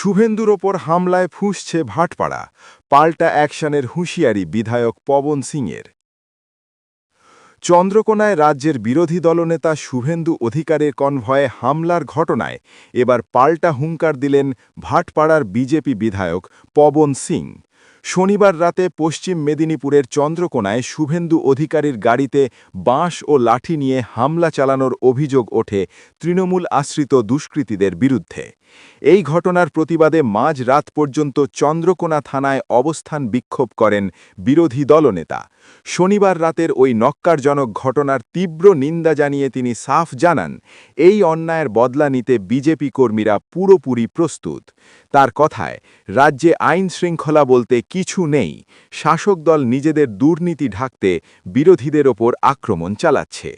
শুভেন্দুর ওপর হামলায় ফুঁসছে ভাটপাড়া, পাল্টা অ্যাকশনের হুঁশিয়ারি বিধায়ক পবন সিংয়ের। চন্দ্রকোনায় রাজ্যের বিরোধী দলনেতা শুভেন্দু অধিকারের কনভয়ে হামলার ঘটনায় এবার পাল্টা হুঙ্কার দিলেন ভাটপাড়ার বিজেপি বিধায়ক পবন সিং। শনিবার রাতে পশ্চিম মেদিনীপুরের চন্দ্রকোনায় শুভেন্দু অধিকারীর গাড়িতে বাঁশ ও লাঠি নিয়ে হামলা চালানোর অভিযোগ ওঠে তৃণমূল আশ্রিত দুষ্কৃতীদের বিরুদ্ধে। এই ঘটনার প্রতিবাদে মাঝ রাত পর্যন্ত চন্দ্রকোনা থানায় অবস্থান বিক্ষোভ করেন বিরোধী দলনেতা। শনিবার রাতের ওই নক্কারজনক ঘটনার তীব্র নিন্দা জানিয়ে তিনি সাফ জানান, এই অন্যায়ের বদলা নিতে বিজেপি কর্মীরা পুরোপুরি প্রস্তুত। তার কথায়, রাজ্যে আইন শৃঙ্খলা বলতে কিছু নেই, শাসক দল নিজেদের দুর্নীতি ঢাকতে বিরোধীদের ওপর আক্রমণ চালাচ্ছে।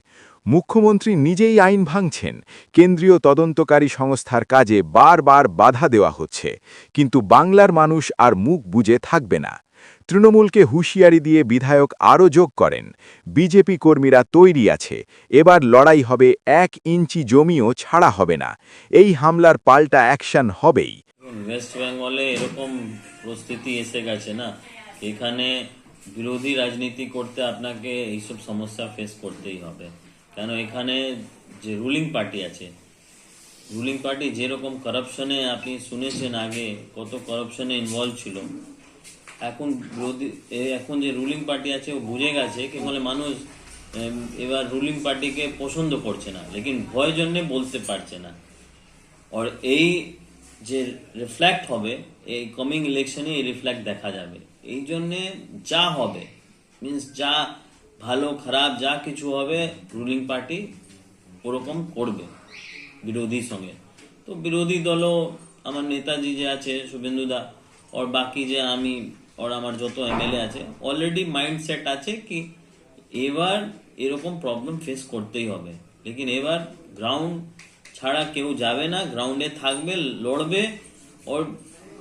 মুখ্যমন্ত্রী নিজেই আইন ভাঙছেন, কেন্দ্রীয় তদন্তকারী সংস্থার কাজে বারবার বাধা দেওয়া হচ্ছে, কিন্তু বাংলার মানুষ আর মুখ বুজে থাকবে না। তৃণমূলকে হুঁশিয়ারি দিয়ে বিধায়ক আরও যোগ করেন, বিজেপি কর্মীরা তৈরি আছে, এবার লড়াই হবে এক ইঞ্চি জমিও ছাড়া হবে না, এই হামলার পাল্টা অ্যাকশন হবেই। ওয়েস্ট বেঙ্গলে এরকম পরিস্থিতি এসে গেছে না? এখানে বিরোধী রাজনীতি করতে আপনাকে এইসব সমস্যা ফেস করতেই হবে। কেন? এখানে যে রুলিং পার্টি আছে রুলিং পার্টি যেরকম করাপশনে আপনি শুনেছেন আগে কত করাপশনে ইনভলভ ছিল। এখন বিরোধী এখন যে রুলিং পার্টি আছে, ও বুঝে গেছে কি বলে মানুষ এবার রুলিং পার্টিকে পছন্দ করছে না, লেকিন ভয় জন্যে বলতে পারছে না। আর এই যে রিফ্লেক্ট হবে, এই কামিং ইলেকশনে এই রিফ্লেক্ট দেখা যাবে। এই জন্যে যা হবে মিন্স যা ভালো, খারাপ, যা কিছু হবে রুলিং পার্টি ওরকম করবে বিরোধীর সঙ্গে। তো বিরোধী দলও আমার নেতাজি যে আছে শুভেন্দুদা ওর বাকি যে আমি, ওর আমার যত এমএলএ আছে অলরেডি মাইন্ডসেট আছে কি এবার এরকম প্রবলেম ফেস করতেই হবে। লেকিন এবার গ্রাউন্ড ছাড়া কেউ যাবে না গ্রাউন্ডে থাকবে লড়বে। ওর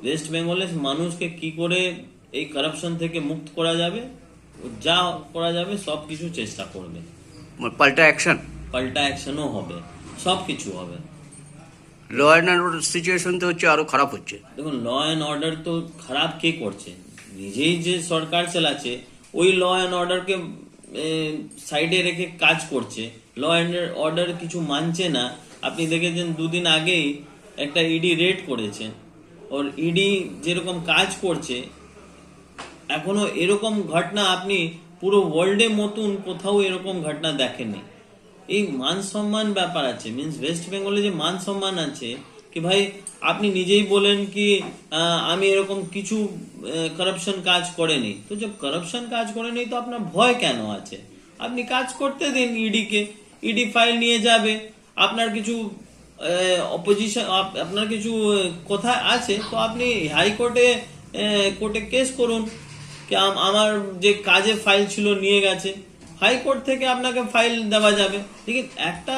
ওয়েস্ট বেঙ্গলের মানুষকে কি করে এই কারাপশন থেকে মুক্ত করা যাবে যা করা যাবে সব কিছু চেষ্টা করবে। পাল্টা অ্যাকশন পাল্টা অ্যাকশনও হবে সব কিছু হবে। ল অ্যান্ড অর্ডার সিচুয়েশন তো হচ্ছে আরও খারাপ হচ্ছে। দেখুন ল অ্যান্ড অর্ডার তো খারাপ কে করছে? নিজেই যে সরকার চালাচ্ছে ওই ল অ্যান্ড অর্ডারকে সাইডে রেখে কাজ করছে। ল অ্যান্ড অর্ডার কিছু মানছে না আপনি দেখেছেন দুদিন আগেই একটা ইডি রেড করেছে। ওর ইডি যেরকম কাজ করছে, এখনও এরকম ঘটনা আপনি পুরো ওয়ার্ল্ডে মতন কোথাও এরকম ঘটনা দেখেননি। এই মান সম্মান ব্যাপার আছে মিন্স ওয়েস্ট বেঙ্গলে যে মান সম্মান আছে, কি ভাই আপনি নিজেই বলেন কি আমি এরকম কিছু কারাপশন কাজ করেনি। তো যে কারাপশন কাজ করেনি তো আপনার ভয় কেন আছে? আপনি কাজ করতে দিন ইডিকে ইডি ফাইল নিয়ে যাবে। আপনার কিছু অপোজিশন আপনার কিছু কথা আছে, তো আপনি হাইকোর্টে কোর্টে কেস করুন। কি আমার যে কাজে ফাইল ছিল নিয়ে গেছে। হাইকোর্ট থেকে আপনাকে ফাইল দেওয়া যাবে। ঠিক একটা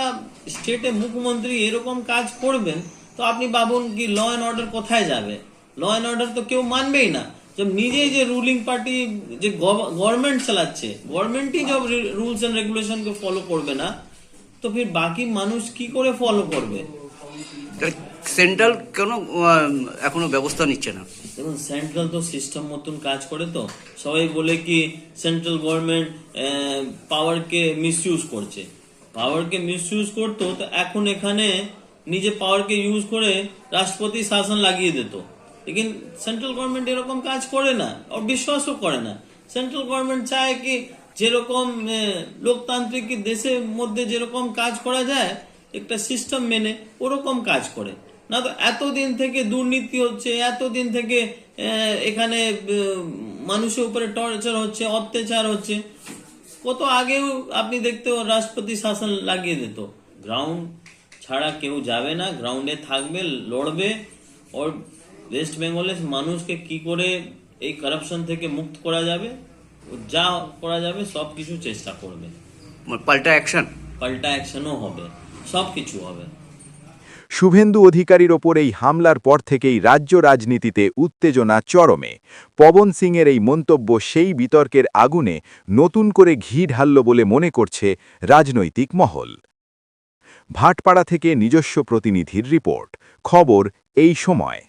স্টেটে মুখ্যমন্ত্রী এরকম কাজ করবেন, তো আপনি ভাবুন কি ল অ্যান্ড অর্ডার কোথায় যাবে? ল অ্যান্ড অর্ডার তো কেউ মানবেই না। যে নিজেই যে রুলিং পার্টি যে গভর্নমেন্ট চালাচ্ছে গভর্নমেন্টই সব রুলস অ্যান্ড রেগুলেশনকে ফলো করবে না। তো ফির বাকি মানুষ কি করে ফলো করবে? সেন্ট্রাল কেন এখনও ব্যবস্থা নিচ্ছে না। দেখুন সেন্ট্রাল তো সিস্টেম মতন কাজ করে তো। সবাই বলে কি সেন্ট্রাল গভর্নমেন্ট পাওয়ারকে মিসইউজ করছে। পাওয়ারকে মিসইউজ করতো তো এখন এখানে নিজে পাওয়ারকে ইউজ করে রাষ্ট্রপতি শাসন লাগিয়ে দিত। লেকিন সেন্ট্রাল গভর্নমেন্ট এরকম কাজ করে না আর বিশ্বাসও করে না। সেন্ট্রাল গভর্নমেন্ট চায় কি যেরকম লোকতান্ত্রিক দেশের মধ্যে যেরকম কাজ করা যায়, একটা সিস্টেম মেনে ওরকম কাজ করে। না তো এতদিন থেকে দুর্নীতি হচ্ছে, এতদিন থেকে এখানে মানুষের উপরে টর্চার হচ্ছে, অত্যাচার হচ্ছে। কত আগেও আপনি দেখতে রাষ্ট্রপতি শাসন লাগিয়ে দিত। গ্রাউন্ড ছাড়া কেউ যাবে না গ্রাউন্ডে থাকবে, লড়বে। ওর ওয়েস্ট বেঙ্গলের মানুষকে কি করে এই কারাপশন থেকে মুক্ত করা যাবে? যা করা যাবে সব কিছু চেষ্টা করবে। পাল্টা অ্যাকশন পাল্টা অ্যাকশনও হবে সব কিছু হবে। শুভেন্দু অধিকারীর ওপর এই হামলার পর থেকেই রাজ্য রাজনীতিতে উত্তেজনা চরমে। পবন সিংয়ের এই মন্তব্য সেই বিতর্কের আগুনে নতুন করে ঘি ঢালল বলে মনে করছে রাজনৈতিক মহল। ভাটপাড়া থেকে নিজস্ব প্রতিনিধির রিপোর্ট খবর এই সময়।